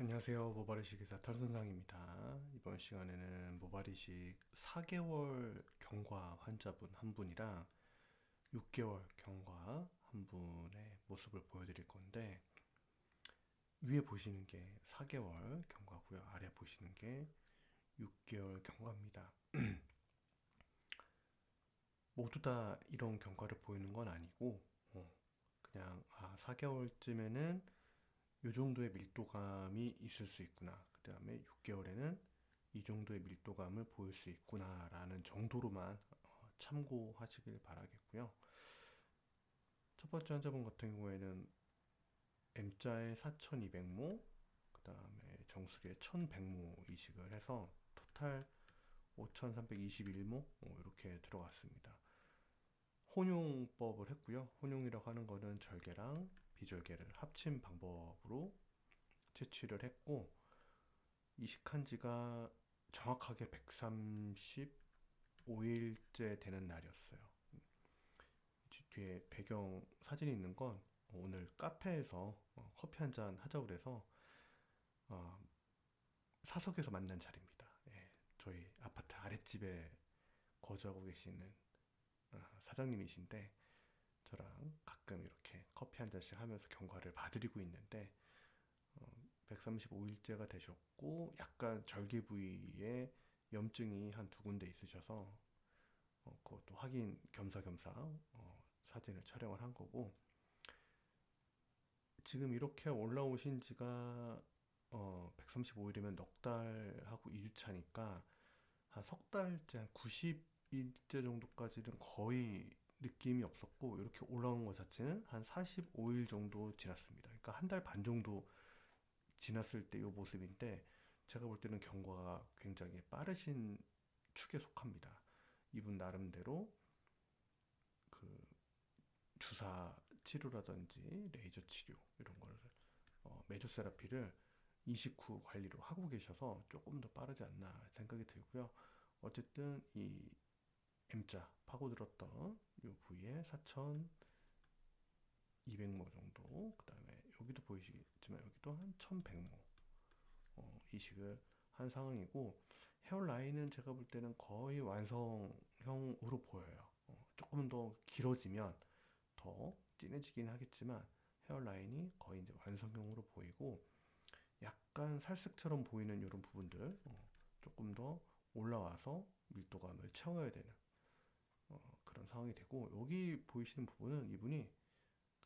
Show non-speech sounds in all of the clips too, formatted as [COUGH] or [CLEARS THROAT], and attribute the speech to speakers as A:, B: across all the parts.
A: 안녕하세요. 모발이식 의사 털선상입니다. 이번 시간에는 모발이식 4개월 경과 환자분 한 분이랑 6개월 경과 한 분의 모습을 보여드릴 건데 위에 보시는 게 4개월 경과고요. 아래 보시는 게 6개월 경과입니다. [CLEARS THROAT] 모두 다 이런 경과를 보이는 건 아니고 어, 그냥 아 4개월쯤에는 이 정도의 밀도감이 있을 수 있구나. 그 다음에 6개월에는 이 정도의 밀도감을 보일 수 있구나라는 정도로만 어, 참고하시길 바라겠고요. 첫 번째 환자분 같은 경우에는 M자에 4200모, 그 다음에 정수리에 1100모 이식을 해서 토탈 5321모 이렇게 들어갔습니다. 혼용법을 했고요. 혼용이라고 하는 거는 절개랑 비절개를 합친 방법으로 채취를 했고 이식한 지가 정확하게 135일째 되는 날이었어요. 뒤에 배경 사진이 있는 건 오늘 카페에서 어, 커피 한 잔 하자고 그래서 어, 사석에서 만난 자리입니다. 예, 저희 아파트 아랫집에 거주하고 계시는 어, 사장님이신데 저랑 가끔 이렇게 커피 한 잔씩 하면서 경과를 봐드리고 있는데 어, 135일째가 되셨고 약간 절개 부위에 염증이 한 두 군데 있으셔서 어, 그것도 확인 겸사겸사 어, 사진을 촬영을 한 거고 지금 이렇게 올라오신 지가 어, 135일이면 넉 달하고 2주 차니까 한 석 달째 한 90일째 정도까지는 거의 느낌이 없었고 이렇게 올라온 것 자체는 한 45일 정도 지났습니다. 그러니까 한 달 반 정도 지났을 때 이 모습인데 제가 볼 때는 경과가 굉장히 빠르신 축에 속합니다. 이분 나름대로 그 주사 치료라든지 레이저 치료 이런 거를 어, 메조세라피를 이식 후 관리로 하고 계셔서 조금 더 빠르지 않나 생각이 들고요. 어쨌든 이 M자 파고들었던 이 부위에 4,200모 정도 그 다음에 여기도 보이시겠지만 여기도 한 1,100모 어, 이식을 한 상황이고 헤어라인은 제가 볼 때는 거의 완성형으로 보여요. 어, 조금 더 길어지면 더 진해지긴 하겠지만 헤어라인이 거의 이제 완성형으로 보이고 약간 살색처럼 보이는 이런 부분들 어, 조금 더 올라와서 밀도감을 채워야 되는 어, 그런 상황이 되고 여기 보이시는 부분은 이분이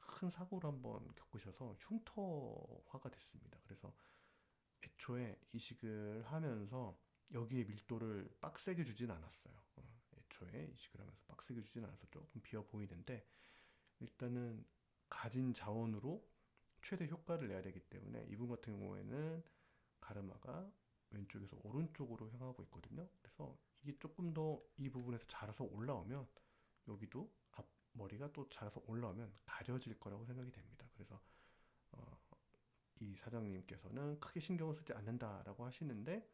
A: 큰 사고를 한번 겪으셔서 흉터화가 됐습니다. 그래서 애초에 이식을 하면서 여기에 밀도를 빡세게 주진 않았어요. 어, 애초에 이식을 하면서 빡세게 주진 않아서 조금 비어 보이는데 일단은 가진 자원으로 최대 효과를 내야 되기 때문에 이분 같은 경우에는 가르마가 왼쪽에서 오른쪽으로 향하고 있거든요. 그래서 이게 조금 더 이 부분에서 자라서 올라오면 여기도 앞머리가 또 자라서 올라오면 가려질 거라고 생각이 됩니다. 그래서 어, 이 사장님께서는 크게 신경을 쓰지 않는다라고 하시는데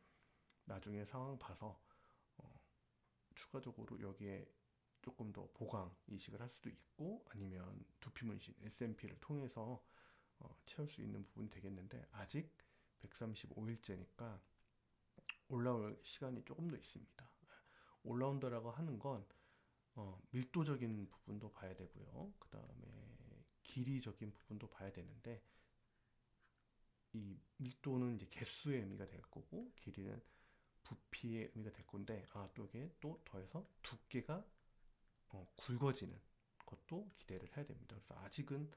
A: 나중에 상황 봐서 어, 추가적으로 여기에 조금 더 보강 이식을 할 수도 있고 아니면 두피 문신 SMP를 통해서 어, 채울 수 있는 부분이 되겠는데 아직 135일째니까 올라올 시간이 조금 더 있습니다. 올라온다라고 하는 건 어, 밀도적인 부분도 봐야 되고요. 그 다음에 길이적인 부분도 봐야 되는데 이 밀도는 이제 개수의 의미가 될 거고 길이는 부피의 의미가 될 건데 아또 이게 또 더해서 두께가 어, 굵어지는 것도 기대를 해야 됩니다. 그래서 아직은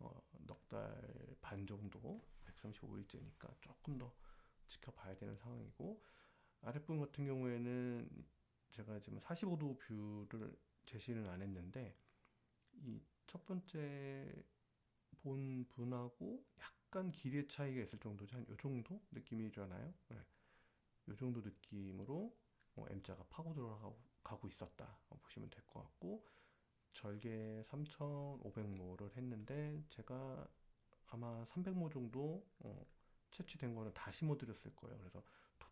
A: 어, 넉달 반 정도 135일째니까 조금 더 지켜봐야 되는 상황이고 아랫부분 같은 경우에는 제가 지금 45도 뷰를 제시는 안 했는데 이 첫 번째 본 분하고 약간 길이의 차이가 있을 정도지 한 요 정도 느낌이잖아요. 네. 요 정도 느낌으로 어, M자가 파고 들어가고 있었다 어, 보시면 될 것 같고 절개 3,500모를 했는데 제가 아마 300모 정도 어, 채취된 거는 다 심어드렸을 거예요. 그래서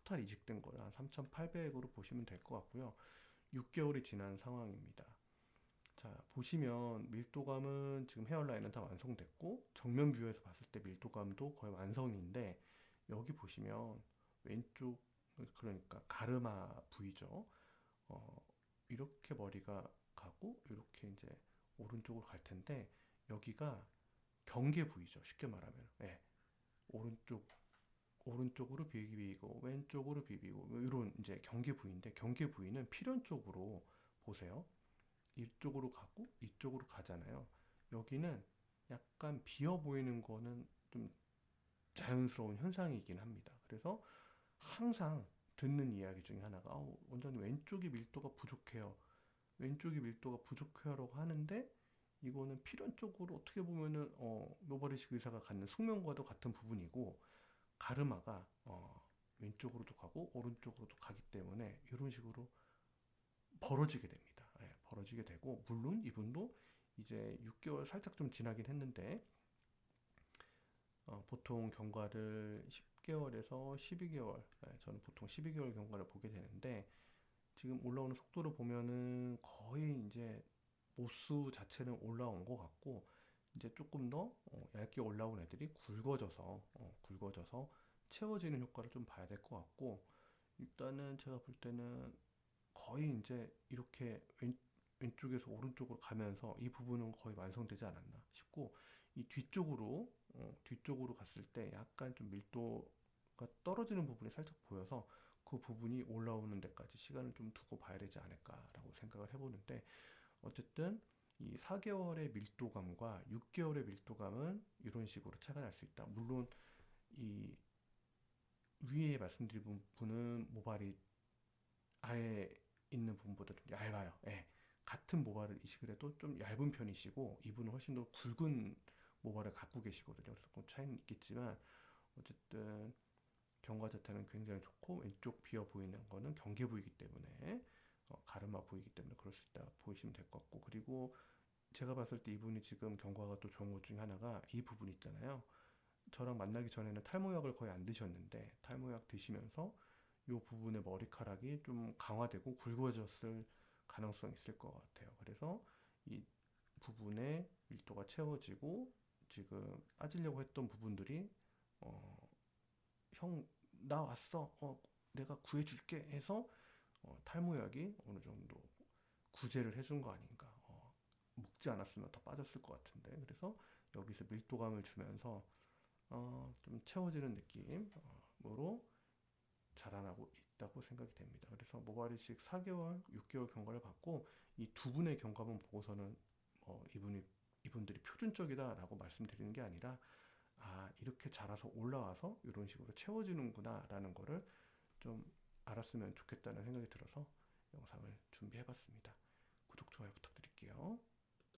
A: 토탈 이직된 한 3,800으로 보시면 될 것 같고요. 6개월이 지난 상황입니다. 자, 보시면 밀도감은 지금 헤어라인은 다 완성됐고 정면 뷰에서 봤을 때 밀도감도 거의 완성인데 여기 보시면 왼쪽 그러니까 가르마 부위죠. 어, 이렇게 머리가 가고 이렇게 이제 오른쪽으로 갈 텐데 여기가 경계 부위죠. 쉽게 말하면. 예. 오른쪽 오른쪽으로 비비고 왼쪽으로 비비고 뭐 이런 이제 경계 부위인데 경계 부위는 필연 쪽으로 보세요. 이쪽으로 가고 이쪽으로 가잖아요. 여기는 약간 비어 보이는 거는 좀 자연스러운 현상이긴 합니다. 그래서 항상 듣는 이야기 중에 하나가 어, 원장님 왼쪽이 밀도가 부족해요. 왼쪽이 밀도가 부족해요라고 하는데 이거는 필연 쪽으로 어떻게 보면은 어, 노버리식 의사가 갖는 숙명과도 같은 부분이고 가르마가 어, 왼쪽으로도 가고 오른쪽으로도 가기 때문에 이런 식으로 벌어지게 됩니다. 예, 벌어지게 되고 물론 이분도 이제 6개월 살짝 좀 지나긴 했는데 어, 보통 경과를 10개월에서 12개월, 예, 저는 보통 12개월 경과를 보게 되는데 지금 올라오는 속도를 보면은 거의 이제 모수 자체는 올라온 것 같고 이제 조금 더 어, 얇게 올라온 애들이 굵어져서 어, 굵어져서 채워지는 효과를 좀 봐야 될 것 같고 일단은 제가 볼 때는 거의 이제 이렇게 왼, 왼쪽에서 오른쪽으로 가면서 이 부분은 거의 완성되지 않았나 싶고 이 뒤쪽으로 어, 뒤쪽으로 갔을 때 약간 좀 밀도가 떨어지는 부분이 살짝 보여서 그 부분이 올라오는 데까지 시간을 좀 두고 봐야 되지 않을까라고 생각을 해보는데 어쨌든 이 4개월의 밀도감과 6개월의 밀도감은 이런 식으로 차이가 날 수 있다. 물론 이 위에 말씀드린 부분은 모발이 아래 있는 부분보다 좀 얇아요. 예. 같은 모발을 이식을 해도 좀 얇은 편이시고 이분은 훨씬 더 굵은 모발을 갖고 계시거든요. 그래서 그 차이는 있겠지만 어쨌든 경과 자태는 굉장히 좋고 왼쪽 비어 보이는 거는 경계 부위이기 때문에 어, 가르마 부위이기 때문에 그럴 수 있다 보시면 될 것 같고 그리고 제가 봤을 때 이분이 지금 경과가 또 좋은 것 중에 하나가 이 부분 있잖아요. 저랑 만나기 전에는 탈모약을 거의 안 드셨는데 탈모약 드시면서 이 부분의 머리카락이 좀 강화되고 굵어졌을 가능성이 있을 것 같아요. 그래서 이 부분의 밀도가 채워지고 지금 빠지려고 했던 부분들이 어, 형, 나 왔어. 어, 내가 구해줄게 해서 어, 탈모약이 어느 정도 구제를 해준 거 아닌가. 어, 먹지 않았으면 더 빠졌을 것 같은데. 그래서 여기서 밀도감을 주면서 어, 좀 채워지는 느낌으로 자라나고 있다고 생각이 됩니다. 그래서 모발이식 4개월, 6개월 경과를 받고 이 두 분의 경과만 보고서는 어, 이분이 이분들이 표준적이다라고 말씀드리는 게 아니라 아 이렇게 자라서 올라와서 이런 식으로 채워지는구나라는 거를 좀 알았으면 좋겠다는 생각이 들어서 영상을 준비해봤습니다. 구독, 좋아요 부탁드릴게요.